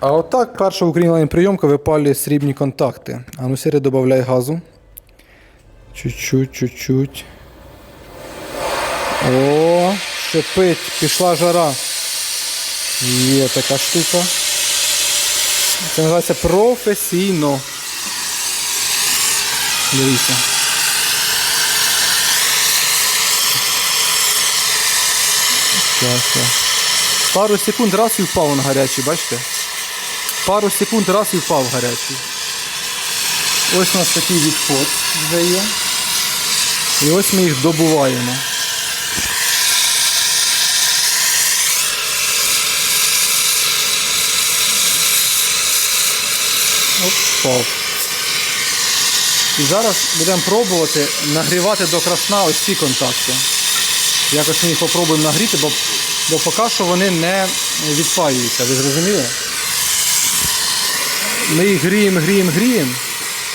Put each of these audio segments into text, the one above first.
А отак перша українська прийомка випалює срібні контакти. А ну сірі додай газу. Чуть-чуть, чуть-чуть. О, шипить, пішла жара. Є така штука. Це називається професійно. Дивіться. Пару секунд раз і впав на гарячий, бачите? Пару секунд раз і впав гарячий. Ось у нас такий відход вже є. І ось ми їх добуваємо. Оп, впав. І зараз будемо пробувати нагрівати до красна ось ці контакти. Якось ми їх попробуємо нагріти, бо, бо поки що вони не відпаюються. Ви зрозуміли? Ми їх гріємо, гріємо, гріємо,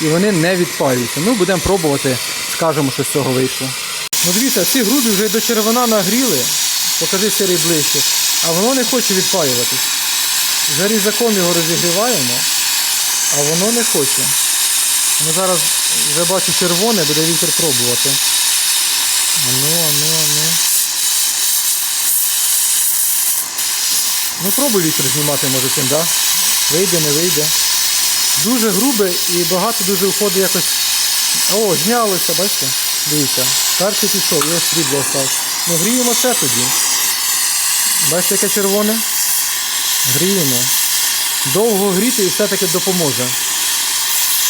і вони не відпаюються. Ну, будемо пробувати, скажемо, що з цього вийшло. Ну дивіться, ці груди вже до червона нагріли. Покажи серій ближче. А воно не хоче відпаюватись. За різаком його розігріваємо, а воно не хоче. Ну зараз вже бачу червоне, буде вітер пробувати. Ану, ану, ану. Ну пробуй вітер знімати може цим, да? Вийде, не вийде. Дуже грубе і багато дуже входить якось. О, знялося, бачите? Дивіться. Перший пішов, і ось срібло осталось. Ну гріємо це тоді. Бачите, яке червоне? Гріємо. Довго гріти і все-таки допоможе.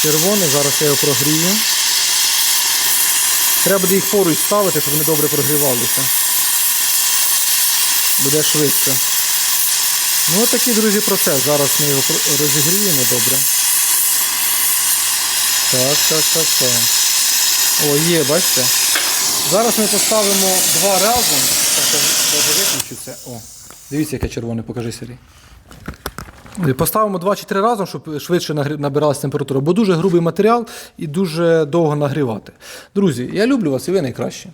Червоне, зараз я його прогрію. Треба буде їх поруч ставити, щоб вони добре прогрівалися. Буде швидше. Ну, такий, друзі, процес. Зараз ми його розігріємо добре. Так, так, так, так. О, є, бачите? Зараз ми поставимо два разом. О, дивіться, яке червоне, покажи Сергій. Поставимо два чи три разом, щоб швидше набиралася температура, бо дуже грубий матеріал і дуже довго нагрівати. Друзі, я люблю вас і ви найкраще.